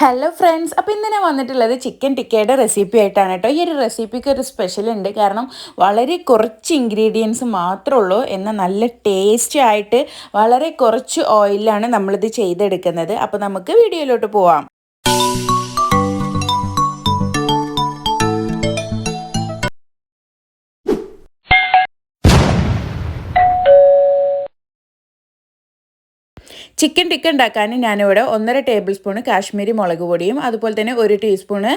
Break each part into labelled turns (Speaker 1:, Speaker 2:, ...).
Speaker 1: Hello friends അപ്പോൾ ഇന്ന് ഞാൻ വന്നിട്ടുള്ളത് ചിക്കൻ ടിക്കയുടെ റെസിപ്പി ആയിട്ടാണ് കേട്ടോ. ഈ ഒരു റെസിപ്പിക്ക് ഒരു സ്പെഷ്യൽ ഉണ്ട്. കാരണം വളരെ കുറച്ച് ഇൻഗ്രീഡിയൻസ് മാത്രമേ ഉള്ളൂ. എന്നാൽ നല്ല ടേസ്റ്റ് ആയിട്ട് വളരെ കുറച്ച് ഓയിലാണ് നമ്മളിത് ചെയ്തെടുക്കുന്നത്. അപ്പോൾ നമുക്ക് വീഡിയോയിലോട്ട് പോവാം. ചിക്കൻ ടിക്ക ഉണ്ടാക്കാൻ ഞാനിവിടെ ഒന്നര ടേബിൾ സ്പൂൺ കാശ്മീരി മുളക് പൊടിയും അതുപോലെ തന്നെ ഒരു ടീസ്പൂണ്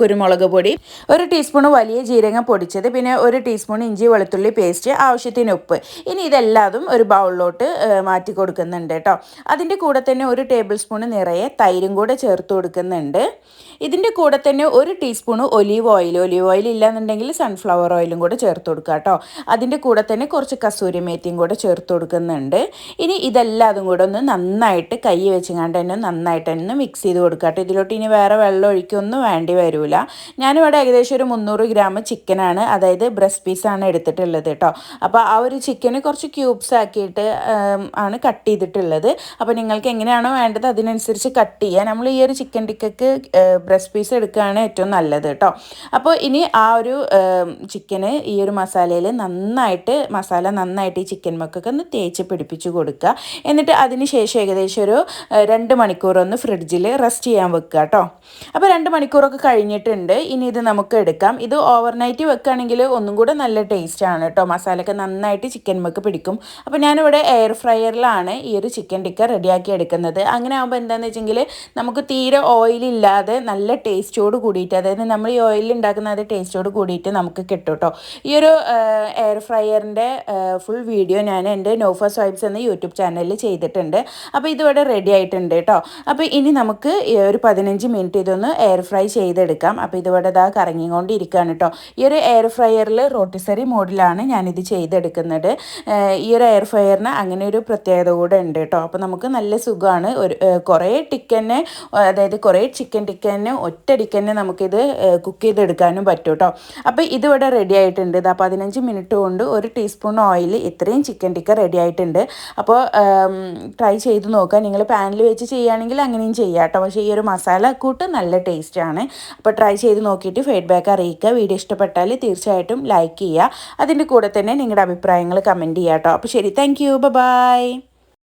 Speaker 1: കുരുമുളക് പൊടി ഒരു ടീസ്പൂൺ വലിയ ജീരകം പൊടിച്ചത് പിന്നെ ഒരു ടീസ്പൂൺ ഇഞ്ചി വെളുത്തുള്ളി പേസ്റ്റ് ആവശ്യത്തിന് ഉപ്പ്. ഇനി ഇതെല്ലാതും ഒരു ബൗളിലോട്ട് മാറ്റി കൊടുക്കുന്നുണ്ട് കേട്ടോ. അതിന്റെ കൂടെ തന്നെ ഒരു ടേബിൾ സ്പൂൺ നിറയെ തൈരും കൂടെ ചേർത്ത് കൊടുക്കുന്നുണ്ട്. ഇതിന്റെ കൂടെ തന്നെ ഒരു teaspoon olive oil olive oil ഇല്ലാന്നുണ്ടെങ്കിൽ സൺഫ്ലവർ ഓയിലും കൂടെ ചേർത്ത് കൊടുക്കുക കേട്ടോ. അതിന്റെ കൂടെ തന്നെ കുറച്ച് കസൂരി മേത്തിയും കൂടെ ചേർത്ത് കൊടുക്കുന്നുണ്ട്. ഇനി ഇതെല്ലാതും കൂടെ ഒന്ന് നന്നായിട്ട് കൈ വെച്ചുകൊണ്ട് തന്നെ നന്നായിട്ട് തന്നെ മിക്സ് ചെയ്ത് കൊടുക്കുക കേട്ടോ. ഇതിലോട്ട് ഇനി വേറെ വെള്ളം ഒഴിക്കൊന്നും വേണ്ടി വരില്ല ഞാനിവിടെ ഏകദേശം ഒരു മുന്നൂറ് ഗ്രാം ചിക്കനാണ് അതായത് ബ്രസ്റ്റ് പീസാണ് എടുത്തിട്ടുള്ളത് കേട്ടോ. അപ്പോൾ ആ ഒരു ചിക്കന് കുറച്ച് ക്യൂബ്സ് ആക്കിയിട്ട് ആണ് കട്ട് ചെയ്തിട്ടുള്ളത്. അപ്പോൾ നിങ്ങൾക്ക് എങ്ങനെയാണോ വേണ്ടത് അതിനനുസരിച്ച് കട്ട് ചെയ്യുക. നമ്മൾ ഈ ഒരു ചിക്കൻ ടിക്കക്ക് ബ്രസ്റ്റ് പീസ് എടുക്കുകയാണ് ഏറ്റവും നല്ലത് കേട്ടോ. അപ്പോൾ ഇനി ആ ഒരു ചിക്കന് ഈ ഒരു മസാലയിൽ നന്നായിട്ട് മസാല നന്നായിട്ട് ഈ ചിക്കൻ മക്കൊക്കെ ഒന്ന് തേച്ച് പിടിപ്പിച്ച് കൊടുക്കുക. എന്നിട്ട് അതിന് ശേഷം ഏകദേശം ഒരു രണ്ട് മണിക്കൂർ ഒന്ന് ഫ്രിഡ്ജിൽ റെസ്റ്റ് ചെയ്യാൻ വെക്കുക കേട്ടോ. അപ്പോൾ രണ്ട് മണിക്കൂറൊക്കെ കഴിഞ്ഞിട്ടുണ്ട്. ഇനി ഇത് നമുക്ക് എടുക്കാം. ഇത് ഓവർനൈറ്റ് വെക്കുകയാണെങ്കിൽ ഒന്നും കൂടെ നല്ല ടേസ്റ്റാണ് കേട്ടോ. മസാലയൊക്കെ നന്നായിട്ട് ചിക്കൻ മുക്ക് പിടിക്കും. അപ്പോൾ ഞാനിവിടെ എയർ ഫ്രയറിലാണ് ഈ ഒരു ചിക്കൻ ടിക്ക റെഡിയാക്കി എടുക്കുന്നത്. അങ്ങനെ ആകുമ്പോൾ എന്താണെന്ന് വെച്ചെങ്കിൽ നമുക്ക് തീരെ ഓയിലില്ലാതെ നല്ല ടേസ്റ്റോട് കൂടിയിട്ട് അതായത് നമ്മൾ ഈ ഓയിലിൽ ഉണ്ടാക്കുന്ന അതേ ടേസ്റ്റോട് കൂടിയിട്ട് നമുക്ക് കിട്ടും കേട്ടോ. ഈ ഒരു എയർ ഫ്രയറിന്റെ ഫുൾ വീഡിയോ ഞാൻ എന്റെ നോഫ സ്വൈബ്സ് എന്ന യൂട്യൂബ് ചാനലിൽ ചെയ്തിട്ടുണ്ട്. അപ്പോൾ ഇതിവിടെ റെഡി ആയിട്ടുണ്ട് കേട്ടോ. അപ്പോൾ ഇനി നമുക്ക് ഒരു പതിനഞ്ച് മിനിറ്റ് ഇതൊന്ന് എയർ ഫ്രൈ ചെയ്തെടുക്കാം. അപ്പോൾ ഇതിവിടെ ഇതാ കറങ്ങിക്കൊണ്ടിരിക്കുകയാണ് കേട്ടോ. ഈ ഒരു എയർ ഫ്രയറിൽ റോട്ടിസറി മോഡിലാണ് ഞാനിത് ചെയ്തെടുക്കുന്നത്. ഈ ഒരു എയർ ഫ്രയറിന് അങ്ങനെ ഒരു പ്രത്യേകത കൂടെ ഉണ്ട് കേട്ടോ. അപ്പോൾ നമുക്ക് നല്ല സുഖമാണ്. ഒരു കുറേ ടിക്കനെ അതായത് കുറേ ചിക്കൻ ടിക്കന്നെ ഒറ്റ ഒറ്റയടിക്ക് തന്നെ നമുക്കിത് കുക്ക് ചെയ്തെടുക്കാനും പറ്റും കേട്ടോ. അപ്പോൾ ഇതിവിടെ റെഡി ആയിട്ടുണ്ട്. ഇതാ പതിനഞ്ച് മിനിറ്റ് കൊണ്ട് ഒരു ടീസ്പൂൺ ഓയിൽ ഇത്രയും ചിക്കൻ ടിക്ക റെഡി ആയിട്ടുണ്ട്. അപ്പോൾ ട്രൈ ചെയ്ത് നോക്കുക. നിങ്ങൾ പാനിൽ വെച്ച് ചെയ്യുകയാണെങ്കിൽ അങ്ങനെയും ചെയ്യാം കേട്ടോ. പക്ഷേ ഈ ഒരു മസാല കൂട്ട് നല്ല ടേസ്റ്റാണ് അപ്പോൾ ട്രൈ ചെയ്ത് നോക്കിയിട്ട് ഫീഡ്ബാക്ക് അറിയിക്കുക. വീഡിയോ ഇഷ്ടപ്പെട്ടാൽ തീർച്ചയായിട്ടും ലൈക്ക് ചെയ്യുക. അതിന്റെ കൂടെ തന്നെ നിങ്ങളുടെ അഭിപ്രായങ്ങൾ കമന്റ് ചെയ്യാം കേട്ടോ. അപ്പോൾ ശരി താങ്ക് യു ബൈ